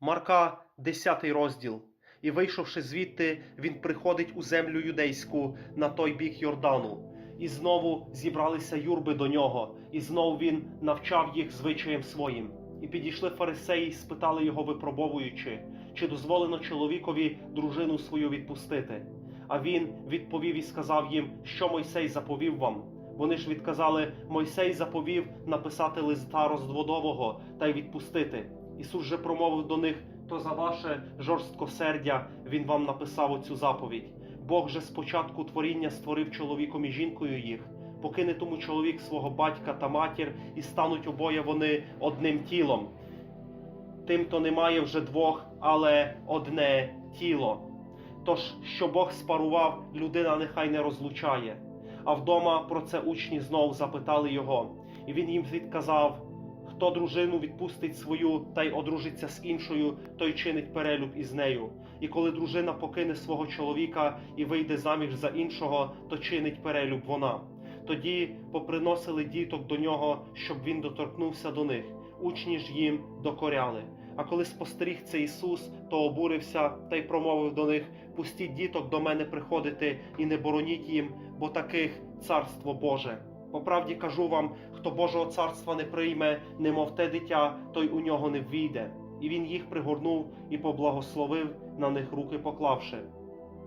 Марка, 10 розділ. І вийшовши звідти, він приходить у землю юдейську на той бік Йордану. І знову зібралися юрби до нього, і знову він навчав їх звичаєм своїм. І підійшли фарисеї, і спитали його, випробовуючи, чи дозволено чоловікові дружину свою відпустити. А він відповів і сказав їм, що Мойсей заповів вам. Вони ж відказали: Мойсей заповів написати листа розводового та й відпустити. Ісус же промовив до них: то за ваше жорсткосердя він вам написав оцю заповідь. Бог же спочатку творіння створив чоловіком і жінкою їх. Покине тому чоловік свого батька та матір, і стануть обоє вони одним тілом. Тим, то немає вже двох, але одне тіло. Тож, що Бог спарував, людина нехай не розлучає. А вдома про це учні знов запитали його, і він їм відказав: хто дружину відпустить свою та й одружиться з іншою, той чинить перелюб із нею. І коли дружина покине свого чоловіка і вийде заміж за іншого, то чинить перелюб вона. Тоді поприносили діток до нього, щоб він доторкнувся до них. Учні ж їм докоряли. А коли спостеріг це Ісус, то обурився та й промовив до них: Пустіть діток до мене приходити і не бороніть їм, бо таких царство Боже. По правді кажу вам, хто Божого царства не прийме, немов те дитя, той у нього не ввійде. І він їх пригорнув і поблагословив на них руки поклавши.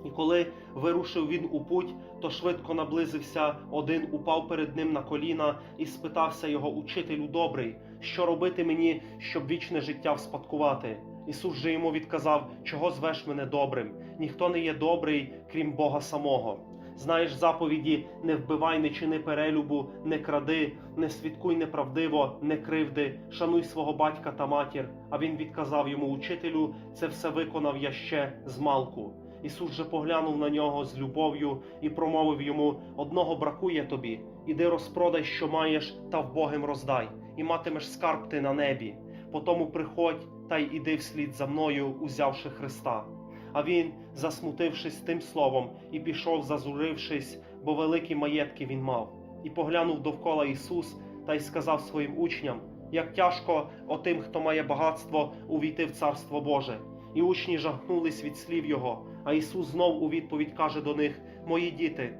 І коли вирушив він у путь, то швидко наблизився один, упав перед ним на коліна і спитався його учителю добрий, що робити мені, щоб вічне життя вспадкувати. Ісус же йому відказав, чого звеш мене добрим? Ніхто не є добрий, крім Бога самого. Знаєш заповіді: не вбивай, не чини перелюбу, не кради, не свідкуй неправдиво, не кривди, шануй свого батька та матір. А він відказав йому, учителю, це все виконав я ще з малку. Ісус же поглянув на нього з любов'ю і промовив йому: одного бракує тобі, іди розпродай, що маєш, та вбогим роздай, і матимеш скарб ти на небі. Потому приходь та й іди вслід за мною, узявши Христа. А він, засмутившись тим словом, і пішов, зазурившись, бо великі маєтки він мав, і поглянув довкола Ісус та й сказав своїм учням: як тяжко отим, хто має багатство, увійти в Царство Боже. І учні жахнулись від слів Його. А Ісус знов у відповідь каже до них: Мої діти,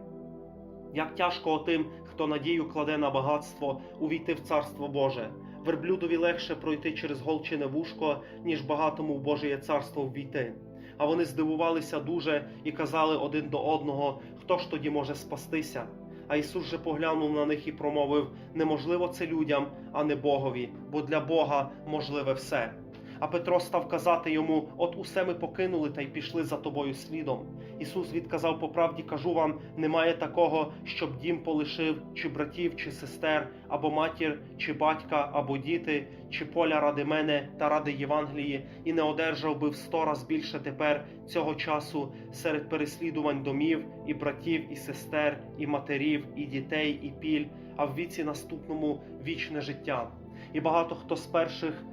як тяжко отим, хто надію кладе на багатство, увійти в Царство Боже. Верблюдові легше пройти через голчине вушко, ніж багатому в Божеє царство ввійти. А вони здивувалися дуже і казали один до одного, хто ж тоді може спастися. А Ісус же поглянув на них і промовив: неможливо це людям, а не Богові, бо для Бога можливе все. А Петро став казати йому: От усе ми покинули та й пішли за тобою слідом. Ісус відказав: по правді кажу вам, немає такого, щоб дім полишив, чи братів, чи сестер, або матір, чи батька, або діти, чи поля ради мене та ради Євангелії, і не одержав би в сто раз більше тепер цього часу серед переслідувань домів, і братів, і сестер, і матерів, і дітей, і піль, а в віці наступному вічне життя. І багато хто з перших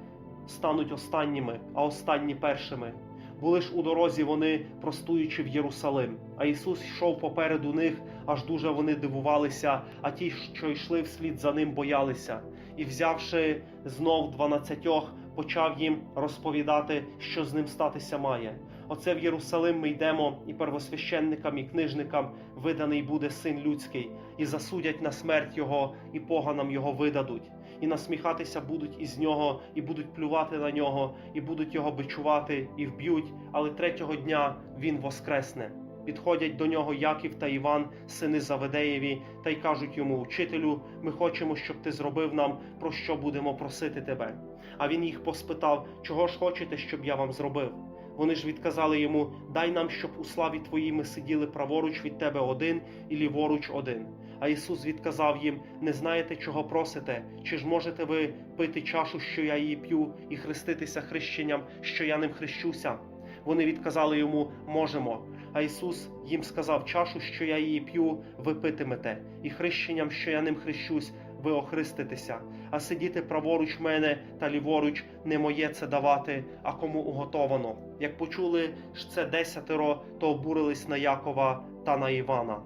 стануть останніми, а останні першими. Були ж у дорозі вони, простуючи в Єрусалим. А Ісус йшов попереду них, аж дуже вони дивувалися, а ті, що йшли вслід за ним, боялися. І, взявши знов дванадцятьох, почав їм розповідати, що з ним статися має. Оце в Єрусалим ми йдемо, і первосвященникам, і книжникам виданий буде син людський, і засудять на смерть його, і поганам його видадуть і насміхатися будуть із нього, і будуть плювати на нього, і будуть його бичувати, і вб'ють, але третього дня він воскресне. Підходять до нього Яків та Іван, сини Заведеєві, та й кажуть йому: Учителю, ми хочемо, щоб ти зробив нам, про що будемо просити тебе. А він їх поспитав, чого ж хочете, щоб я вам зробив. Вони ж відказали йому: Дай нам, щоб у славі твоїй ми сиділи праворуч від тебе один і ліворуч один. А Ісус відказав їм: Не знаєте, чого просите, чи ж можете ви пити чашу, що я її п'ю, і хреститися хрещенням, що я ним хрещуся? Вони відказали йому: Можемо. А Ісус їм сказав: Чашу, що я її п'ю, ви питимете, і хрещенням, що я ним хрещусь, ви охриститеся. А сидіти праворуч мене та ліворуч не моє це давати, а кому уготовано. Як почули ж це десятеро, то обурились на Якова та на Івана.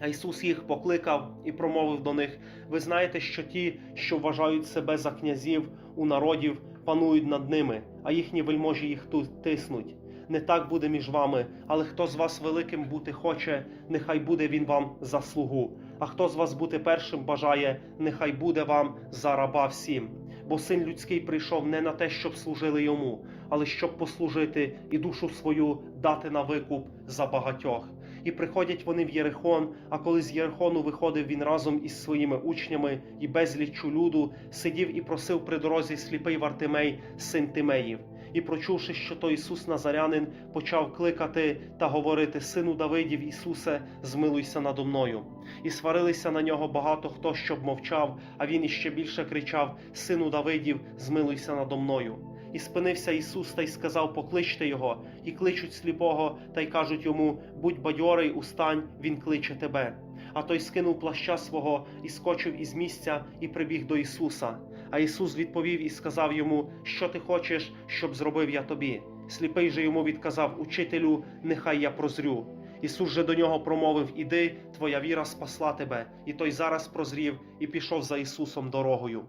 А Ісус їх покликав і промовив до них: Ви знаєте, що ті, що вважають себе за князів у народів, панують над ними, а їхні вельможі їх ту- тиснуть. Не так буде між вами, але хто з вас великим бути хоче, нехай буде він вам за слугу. А хто з вас бути першим бажає, нехай буде вам за раба всім. Бо син людський прийшов не на те, щоб служили йому, але щоб послужити і душу свою дати на викуп за багатьох. І приходять вони в Єрихон. А коли з Єрихону виходив він разом із своїми учнями і безліччю люду, сидів і просив при дорозі сліпий Вартимей, син Тимеїв. І прочувши, що то Ісус Назарянин, почав кликати та говорити: Сину Давидів, Ісусе, змилуйся надо мною. І сварилися на нього багато хто, щоб мовчав, а він іще більше кричав: Сину Давидів, змилуйся надо мною. І спинився Ісус та й сказав: Покличте його, і кличуть сліпого, та й кажуть йому: Будь бадьорий, устань, він кличе тебе. А той скинув плаща свого і скочив із місця і прибіг до Ісуса. А Ісус відповів і сказав йому: Що ти хочеш, щоб зробив я тобі? Сліпий же йому відказав: Учителю, нехай я прозрю. Ісус же до нього промовив: Іди, твоя віра спасла тебе. І той зараз прозрів і пішов за Ісусом дорогою.